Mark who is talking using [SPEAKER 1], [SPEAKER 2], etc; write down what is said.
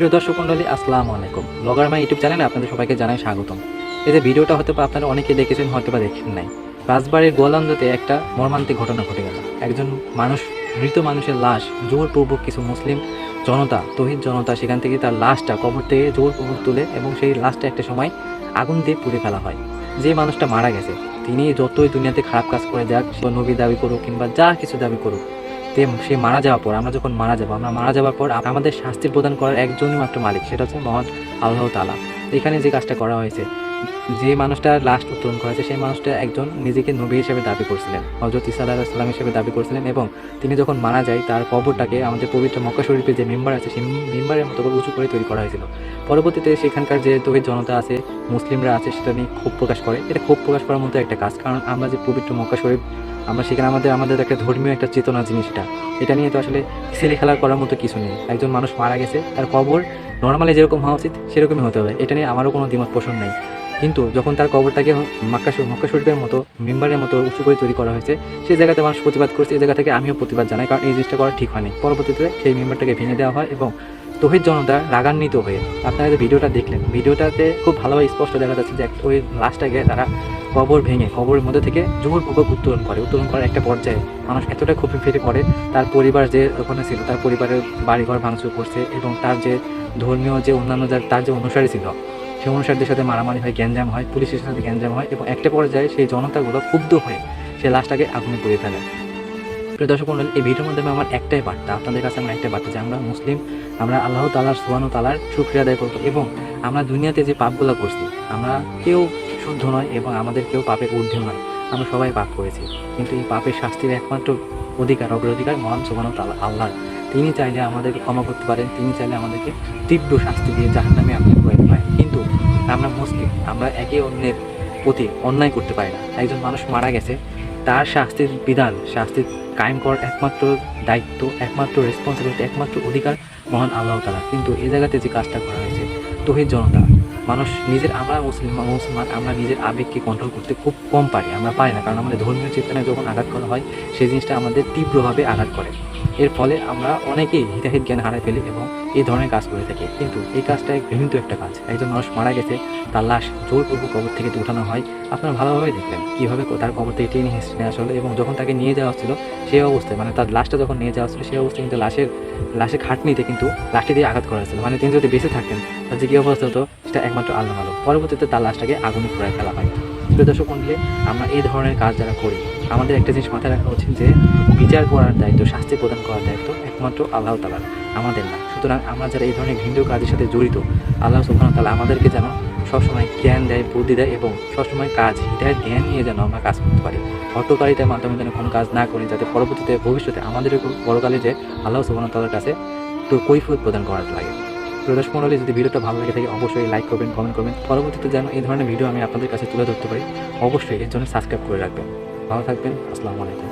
[SPEAKER 1] প্রিয় দর্শক মন্ডলী, আসসালামু আলাইকুম। ব্লগার মাই ইউটিউব চ্যানেলে আপনাদের সবাইকে জানাই স্বাগতম। এই যে ভিডিওটা হয়তো আপনারা অনেকে দেখেছেন হয়তো বা দেখেন নাই। রাজবাড়ির গোয়ালন্দতে একটা মর্মান্তিক ঘটনা ঘটে গেল। একজন মানুষ, মৃত মানুষের লাশ, জোরপূর্বক কিছু মুসলিম জনতা, তহিদ জনতা সেখান থেকে তার লাশটা কবর থেকে জোরপূর্বক তুলে এবং সেই লাশটা একটা সময় আগুন দিয়ে পুড়ে ফেলা হয়। যে মানুষটা মারা গেছে, তিনি যতই দুনিয়াতে খারাপ কাজ করে যাক নবী দাবি করুক কিংবা যা কিছু দাবি করুক তে সে মারা যাওয়ার পর, আমরা যখন মারা যাব, আমরা মারা যাওয়ার পর আমাদের শাস্তি প্রদান করার একজনই মাত্র মালিক, সেটা হচ্ছে মহান আল্লাহ তালা এখানে যে কাজটা করা হয়েছে যে মানুষটা লাস্ট উত্তোলন করেছে, সেই মানুষটা একজন নিজেকে নবী হিসেবে দাবি করছিলেন হজরত ইসা আলাহ সাল্লাম হিসেবে দাবি করছিলেন এবং তিনি যখন মারা যায়, তার কবরটাকে আমাদের পবিত্র মক্কা শরীফের যে মেম্বার আছে, সেই মেম্বারের মতো করে উঁচু করে তৈরি করা হয়েছিল। পরবর্তীতে সেখানকার যে তহিদ জনতা আছে, মুসলিমরা আছে, সেটা নিয়ে ক্ষোভ প্রকাশ করে। এটা ক্ষোভ প্রকাশ করার মতো একটা কাজ, কারণ আমরা যে পবিত্র মক্কা শরীফ, আমরা সেখানে আমাদের আমাদের একটা ধর্মীয় একটা চেতনা জিনিসটা এটা। নিয়ে তো আসলে ছেলে খেলা করার মতো কিছু নেই। একজন মানুষ মারা গেছে, তার কবর নর্মালি যেরকম হওয়া উচিত, সেরকমই হতে হবে। এটা নিয়ে আমারও কোনো দ্বিমত পোষণ নেই। কিন্তু যখন তার কবরটাকে মাক্কা মক্কা শরীফের মতো, মেম্বারের মতো উঁচু করে তৈরি করা হয়েছে সেই জায়গাতে মানুষ প্রতিবাদ করছে এই জায়গা থেকে আমিও প্রতিবাদ জানাই, কারণ এই জিনিসটা করা ঠিক হয়নি। পরবর্তীতে সেই মেম্বারটাকে ভেঙে দেওয়া হয় এবং তহিদ জনতা রাগান্বিত হয়ে, আপনারা যে ভিডিওটা দেখলেন, ভিডিওটাতে খুব ভালোভাবে স্পষ্ট দেখা যাচ্ছে যে ওই লাশটাকে তারা কবর ভেঙে, কবরের মধ্যে থেকে জোরপূর্বক উত্তোলন করে, উত্তোলন করার একটা পর্যায়ে মানুষ এতটা খুবই ফেটে পড়ে, তার পরিবার যে ওখানে ছিল, তার পরিবারের বাড়িঘর ভাঙচুর করছে এবং তার যে ধর্মীয় যে অন্যান্য যার, তার যে অনুসারী ছিল সেই অনুসারীদের সাথে মারামারি হয়, গ্যাঞ্জাম হয়, পুলিশের সাথে গ্যাঞ্জাম হয় এবং একটা পর্যায়ে সেই জনতাগুলো ক্ষুব্ধ হয়ে সেই লাশটাকে আগুনে পুড়ে ফেলে। প্রিয় দর্শক মন্ডলী এই ভিডিওর মাধ্যমে আমার একটাই বার্তা, আপনাদের কাছে আমার একটাই বার্তা যে আমরা মুসলিম, আমরা আল্লাহ তালার সুবান তালার সুক্রিয়া আদায় করব এবং আমরা দুনিয়াতে যে পাপগুলো করছি, আমরা কেউ শুদ্ধ নয় এবং আমাদের কেউ পাপের ঊর্ধ্বে নয়। আমরা সবাই পাপ করেছি, কিন্তু এই পাপের শাস্তির একমাত্র অধিকার, অগ্রাধিকার মহান সুবান তালা আল্লাহ তিনি চাইলে আমাদেরকে ক্ষমা করতে পারেন, তিনি চাইলে আমাদেরকে তীব্র শাস্তি দিয়ে জাহান নামে আপনি আমরা মুসলিম, আমরা একে অন্যের প্রতি অন্যায় করতে পারি না। একজন মানুষ মারা গেছে, তার শাস্তির বিধান শাস্তির কায়েম করার একমাত্র দায়িত্ব, একমাত্র রেসপন্সিবিলিটি একমাত্র অধিকার মহান আল্লাহ তালা কিন্তু এ জায়গাতে যে কাজটা করা হয়েছে, তহিদ জনতা, মানুষ নিজের আমরা মুসলিম, মুসলমান, আমরা নিজের আবেগকে কন্ট্রোল করতে খুব কম পারি, আমরা পারি না। কারণ আমাদের ধর্মীয় চেতনায় যখন আঘাত করা হয়, সেই জিনিসটা আমাদের তীব্রভাবে আঘাত করে। এর ফলে আমরা অনেকেই হিতাহিত জ্ঞান হারাই ফেলি এবং এই ধরনের কাজ করে থাকি। কিন্তু এই কাজটা এক ঘৃণিত একটা কাজ। একজন মানুষ মারা গেছে, তার লাশ জোরপূর্বক কবর থেকে উঠানো হয়। আপনারা ভালোভাবে দেখলেন কীভাবে তার কবর থেকে টেনে হিস্ট্রি নেওয়া হলো এবং যখন তাকে নিয়ে যাওয়া হচ্ছিল, সেই অবস্থায় মানে তার লাশটা যখন নিয়ে যাওয়া হচ্ছিল, সেই অবস্থায় কিন্তু লাশের লাশের খাটনিতে কিন্তু লাশটি দিয়ে আঘাত করা হয়েছিল। মানে তিনি যদি বেঁচে থাকতেন, তার যে কী অবস্থা হতো, সেটা একমাত্র আল্লাহ আলো পরবর্তীতে তার লাশটাকে আগুনে পুড়ায় ফেলা হয়। প্রিয় মন্ডলী আমরা এই ধরনের কাজ যারা করি, আমাদের একটা জিনিস মাথায় রাখা উচিত যে বিচার করার দায়িত্ব, শাস্তি প্রদান করার দায়িত্ব একমাত্র আল্লাহ তালার আমাদের না। সুতরাং আমরা যারা এই ধরনের ঘৃণ্য কাজের সাথে জড়িত, আল্লাহ সুবহানাহু তাআলা আমাদেরকে যেন সবসময় জ্ঞান দেয়, বুদ্ধি দেয় এবং সবসময় কাজ, হৃদয়ের জ্ঞান নিয়ে যেন আমরা কাজ করতে পারি। হটকারিতার মাধ্যমে যেন কোনো কাজ না করি, যাতে পরবর্তীতে ভবিষ্যতে আমাদের বড়কালে যে আল্লাহ সুবহানাহু তাআলার কাছে তো কৈফিয়ত প্রদান করার লাগে। প্রদর্শ মন্ডলী যদি ভিডিওটা ভালো লাগে থাকে, অবশ্যই লাইক করবেন কমেন্ট করবেন। পরবর্তীতে যেন এই ধরনের ভিডিও আমি আপনাদের কাছে তুলে ধরতে পারি, অবশ্যই এর জন্য সাবস্ক্রাইব করে রাখবেন। ভালো থাকবেন, আসসালামু আলাইকুম।